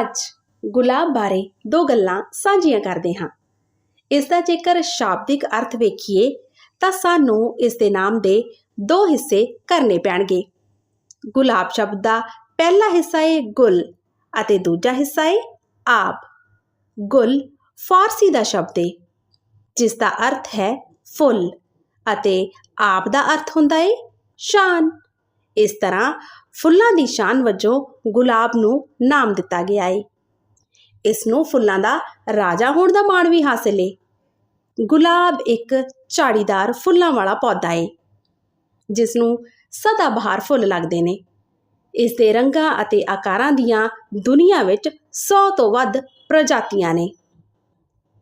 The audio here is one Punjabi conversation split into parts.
ਅੱਜ ਗੁਲਾਬ ਬਾਰੇ ਦੋ ਗੱਲਾਂ ਸਾਂਝੀਆਂ ਕਰਦੇ ਹਾਂ। ਇਸ ਦਾ ਜੇਕਰ ਸ਼ਾਬਦਿਕ ਅਰਥ ਵੇਖੀਏ, ਤਾਂ ਸਾਨੂੰ ਇਸ ਦੇ ਨਾਮ ਦੇ ਦੋ ਹਿੱਸੇ ਕਰਨੇ ਪੈਣਗੇ। ਗੁਲਾਬ ਸ਼ਬਦ ਦਾ ਪਹਿਲਾ ਹਿੱਸਾ ਹੈ ਗੁਲ ਅਤੇ ਦੂਜਾ ਹਿੱਸਾ ਹੈ ਆਪ ਗੁਲ ਫਾਰਸੀ ਦਾ ਸ਼ਬਦ ਹੈ ਜਿਸ ਦਾ ਅਰਥ ਹੈ ਫੁੱਲ ਅਤੇ ਆਪ ਦਾ ਅਰਥ ਹੁੰਦਾ ਹੈ ਸ਼ਾਨ। ਇਸ ਤਰ੍ਹਾਂ ਫੁੱਲਾਂ ਦੀ ਸ਼ਾਨ ਵਜੋਂ ਗੁਲਾਬ ਨੂੰ ਨਾਮ ਦਿੱਤਾ ਗਿਆ ਹੈ ਇਸ ਨੂੰ ਫੁੱਲਾਂ ਦਾ ਰਾਜਾ ਹੋਣ ਦਾ ਮਾਣ ਵੀ ਹਾਸਲ ਹੈ ਗੁਲਾਬ ਇੱਕ ਝਾੜੀਦਾਰ ਫੁੱਲਾਂ ਵਾਲਾ ਪੌਦਾ ਹੈ ਜਿਸ ਨੂੰ ਸਦਾ ਬਹਾਰ ਫੁੱਲ ਲੱਗਦੇ ਨੇ। ਇਸ ਦੇ ਰੰਗਾਂ ਅਤੇ ਆਕਾਰਾਂ ਦੀਆਂ ਦੁਨੀਆ ਵਿੱਚ 100 ਤੋਂ ਵੱਧ ਪ੍ਰਜਾਤੀਆਂ ਨੇ,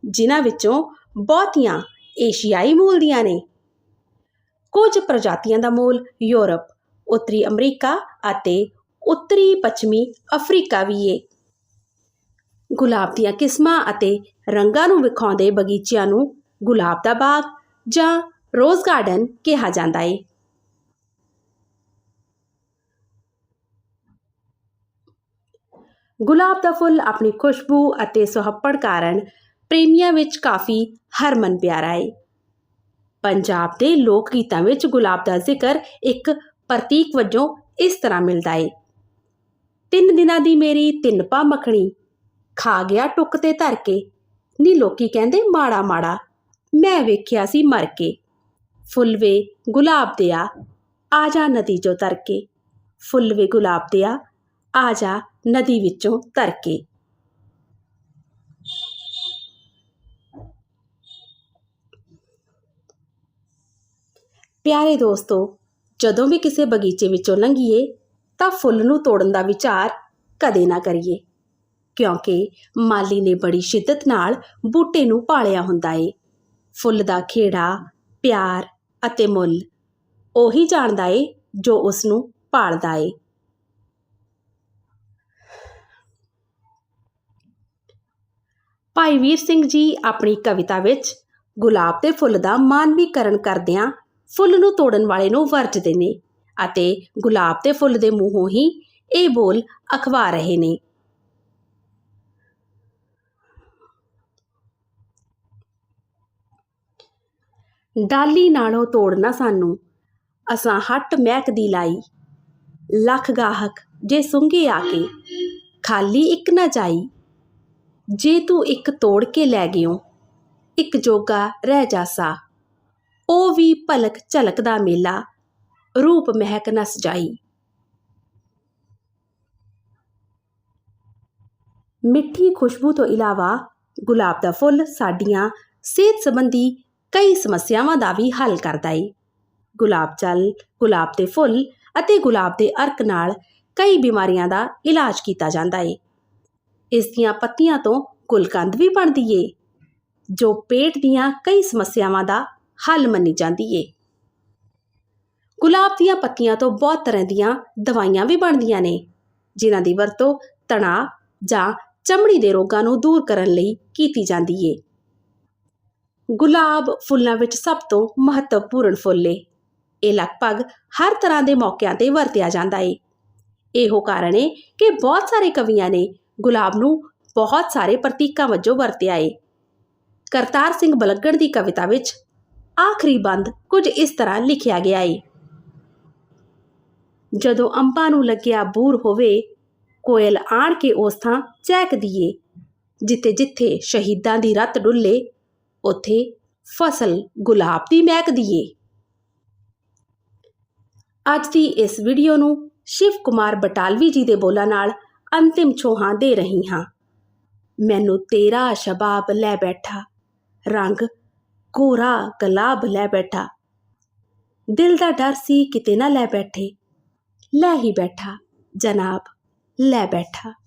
ਜਿਨ੍ਹਾਂ ਵਿੱਚੋਂ ਬਹੁਤੀਆਂ ਏਸ਼ੀਆਈ ਮੂਲ ਦੀਆਂ ਨੇ। ਕੁਝ ਪ੍ਰਜਾਤੀਆਂ ਦਾ ਮੂਲ ਯੂਰਪ ਉੱਤਰੀ ਅਮਰੀਕਾ ਅਤੇ ਉੱਤਰੀ ਪੱਛਮੀ ਅਫਰੀਕਾ ਵੀ ਏ। ਗੁਲਾਬ ਦੀਆਂ ਕਿਸਮਾਂ ਅਤੇ ਰੰਗਾਂ ਨੂੰ ਵਿਖਾਉਂਦੇ ਬਗੀਚਿਆਂ ਨੂੰ ਗੁਲਾਬ ਦਾ ਬਾਗ ਜਾਂ ਰੋਜ਼ ਗਾਰਡਨ ਕਿਹਾ ਜਾਂਦਾ ਹੈ ਗੁਲਾਬ ਦਾ ਫੁੱਲ ਆਪਣੀ ਖੁਸ਼ਬੂ ਅਤੇ ਸੁਹੱਪੜ ਕਾਰਨ ਪ੍ਰੇਮੀਆਂ ਵਿੱਚ ਕਾਫੀ ਹਰਮਨ ਪਿਆਰਾ ਏ। ਪੰਜਾਬ ਦੇ ਲੋਕ ਗੀਤਾਂ ਵਿੱਚ ਗੁਲਾਬ ਦਾ ਜ਼ਿਕਰ ਇੱਕ ਪ੍ਰਤੀਕ ਵਜੋਂ ਇਸ ਤਰ੍ਹਾਂ ਮਿਲਦਾ ਹੈ ਤਿੰਨ ਦਿਨਾਂ ਦੀ ਮੇਰੀ ਤਿੰਨ ਪਾ ਮੱਖਣੀ ਖਾ ਗਿਆ ਟੁੱਕ ਤੇ ਧਰ ਕੇ ਨੀ ਲੋਕੀ ਕਹਿੰਦੇ ਮਾੜਾ ਮਾੜਾ ਮੈਂ ਵੇਖਿਆ ਸੀ ਮਰ ਕੇ ਫੁੱਲ ਵੇ ਗੁਲਾਬ ਦਿਆ ਆ ਜਾ ਨਦੀ ਚੋਂ ਤਰ ਕੇ ਫੁੱਲ ਵੇ ਗੁਲਾਬ ਦਿਆ ਆ ਜਾ ਨਦੀ ਵਿੱਚੋਂ ਤਰ ਕੇ ਪਿਆਰੇ ਦੋਸਤੋ ਜਦੋਂ ਵੀ ਕਿਸੇ ਬਗੀਚੇ ਵਿੱਚੋਂ ਲੰਘੀਏ, ਤਾਂ ਫੁੱਲ ਨੂੰ ਤੋੜਨ ਦਾ ਵਿਚਾਰ ਕਦੇ ਨਾ ਕਰੀਏ। ਕਿਉਂਕਿ ਮਾਲੀ ਨੇ ਬੜੀ ਸ਼ਿੱਦਤ ਨਾਲ ਬੂਟੇ ਨੂੰ ਪਾਲਿਆ ਹੁੰਦਾ ਏ। ਫੁੱਲ ਦਾ ਖੇੜਾ, ਪਿਆਰ ਅਤੇ ਮੁੱਲ ਉਹੀ ਜਾਣਦਾ ਏ ਜੋ ਉਸ ਨੂੰ ਪਾਲਦਾ ਏ। ਭਾਈ ਵੀਰ ਸਿੰਘ ਜੀ ਆਪਣੀ ਕਵਿਤਾ ਵਿੱਚ ਗੁਲਾਬ ਦੇ ਫੁੱਲ ਦਾ ਮਾਨਵੀਕਰਨ ਕਰਦਿਆਂ ਫੁੱਲ ਨੂੰ ਤੋੜਨ ਵਾਲੇ ਨੂੰ ਵਰਜਦੇ ਨੇ ਅਤੇ ਗੁਲਾਬ ਦੇ ਫੁੱਲ ਦੇ ਮੂੰਹੋਂ ਹੀ ਇਹ ਬੋਲ ਅਖਵਾ ਰਹੇ ਨੇ। ਡਾਲੀ ਨਾਲੋਂ ਤੋੜਨਾ ਸਾਨੂੰ, ਅਸਾਂ ਹੱਟ ਮਹਿਕ ਦੀ ਲਾਈ। ਲੱਖ ਗਾਹਕ ਜੇ ਸੁੰਘੇ ਆ ਕੇ, ਖਾਲੀ ਇੱਕ ਨਾ ਜਾਈ। ਜੇ ਤੂੰ ਇੱਕ ਤੋੜ ਕੇ ਲੈ ਗਿਓ, ਇੱਕ ਜੋਗਾ ਰਹਿ ਜਾਸਾ। ਉਹ ਵੀ ਭਲਕ ਝਲਕ ਦਾ ਮੇਲਾ। ਰੂਪ ਮਹਿਕ ਨਸ ਜਾਈ। ਮਿੱਠੀ ਖੁਸ਼ਬੂ ਤੋਂ ਇਲਾਵਾ ਗੁਲਾਬ ਦਾ ਫੁੱਲ ਸਾਡੀਆਂ ਸਿਹਤ ਸੰਬੰਧੀ ਕਈ ਸਮੱਸਿਆਵਾਂ ਦਾ ਵੀ ਹੱਲ ਕਰਦਾ ਏ। ਗੁਲਾਬ ਜਲ, ਗੁਲਾਬ ਦੇ ਫੁੱਲ ਅਤੇ ਗੁਲਾਬ ਦੇ ਅਰਕ ਨਾਲ ਕਈ ਬਿਮਾਰੀਆਂ ਦਾ ਇਲਾਜ ਕੀਤਾ ਜਾਂਦਾ ਏ। ਇਸ ਦੀਆਂ ਪੱਤੀਆਂ ਤੋਂ ਗੁਲਕੰਦ ਵੀ ਬਣਦੀ ਏ, ਜੋ ਪੇਟ ਦੀਆਂ ਕਈ ਸਮੱਸਿਆਵਾਂ ਦਾ ਹੱਲ ਮੰਨੀ ਜਾਂਦੀ ਏ। ਗੁਲਾਬ ਦੀਆਂ ਪੱਤੀਆਂ ਤੋਂ ਬਹੁਤ ਤਰ੍ਹਾਂ ਦੀਆਂ ਦਵਾਈਆਂ ਵੀ ਬਣਦੀਆਂ ਨੇ, ਜਿਨ੍ਹਾਂ ਦੀ ਵਰਤੋਂ ਤਣਾਅ ਜਾਂ ਚਮੜੀ ਦੇ ਰੋਗਾਂ ਨੂੰ ਦੂਰ ਕਰਨ ਲਈ ਕੀਤੀ ਜਾਂਦੀ ਏ। ਗੁਲਾਬ ਫੁੱਲਾਂ ਵਿੱਚ ਸਭ ਤੋਂ ਮਹੱਤਵਪੂਰਨ ਫੁੱਲ ਏ। ਇਹ ਲਗਭਗ ਹਰ ਤਰ੍ਹਾਂ ਦੇ ਮੌਕਿਆਂ ਤੇ ਵਰਤਿਆ ਜਾਂਦਾ ਏ। ਇਹੋ ਕਾਰਨ ਏ ਕਿ ਬਹੁਤ ਸਾਰੇ ਕਵੀਆਂ ਨੇ ਗੁਲਾਬ ਨੂੰ ਬਹੁਤ ਸਾਰੇ ਪ੍ਰਤੀਕਾਂ ਵਜੋਂ ਵਰਤਿਆ ਏ। ਕਰਤਾਰ ਸਿੰਘ ਬਲੱਗੜ ਦੀ ਕਵਿਤਾ ਵਿੱਚ ਆਖਰੀ ਬੰਦ ਕੁਝ ਇਸ ਤਰ੍ਹਾਂ ਲਿਖਿਆ ਗਿਆ ਏ। ਜਦੋਂ ਅੰਬਾਂ ਨੂੰ ਲੱਗਿਆ ਬੂਰ ਹੋਵੇ, ਕੋਇਲ ਆਣ ਕੇ ਉਸ ਥਾਂ ਚਹਿਕਦੀ ਏ ਜਿੱਥੇ ਜਿੱਥੇ ਸ਼ਹੀਦਾਂ ਦੀ ਰਤ ਡੁੱਲੇ, ਉਥੇ ਫਸਲ ਗੁਲਾਬ ਦੀ ਮਹਿਕਦੀ ਏ ਅੱਜ ਦੀ ਇਸ ਵੀਡੀਓ ਨੂੰ ਸ਼ਿਵ ਕੁਮਾਰ ਬਟਾਲਵੀ ਜੀ ਦੇ ਬੋਲਾਂ ਨਾਲ ਅੰਤਿਮ ਛੋਹਾਂ ਦੇ ਰਹੀ ਹਾਂ। ਮੈਨੂੰ ਤੇਰਾ ਸ਼ਬਾਬ ਲੈ ਬੈਠਾ, ਰੰਗ ਕੋਰਾ ਗਲਾਬ ਲੈ ਬੈਠਾ। ਦਿਲ ਦਾ ਡਰ ਸੀ ਕਿਤੇ ਨਾ ਲੈ ਬੈਠੇ। ਲੈ ਹੀ ਬੈਠਾ, ਜਨਾਬ, ਲੈ ਬੈਠਾ।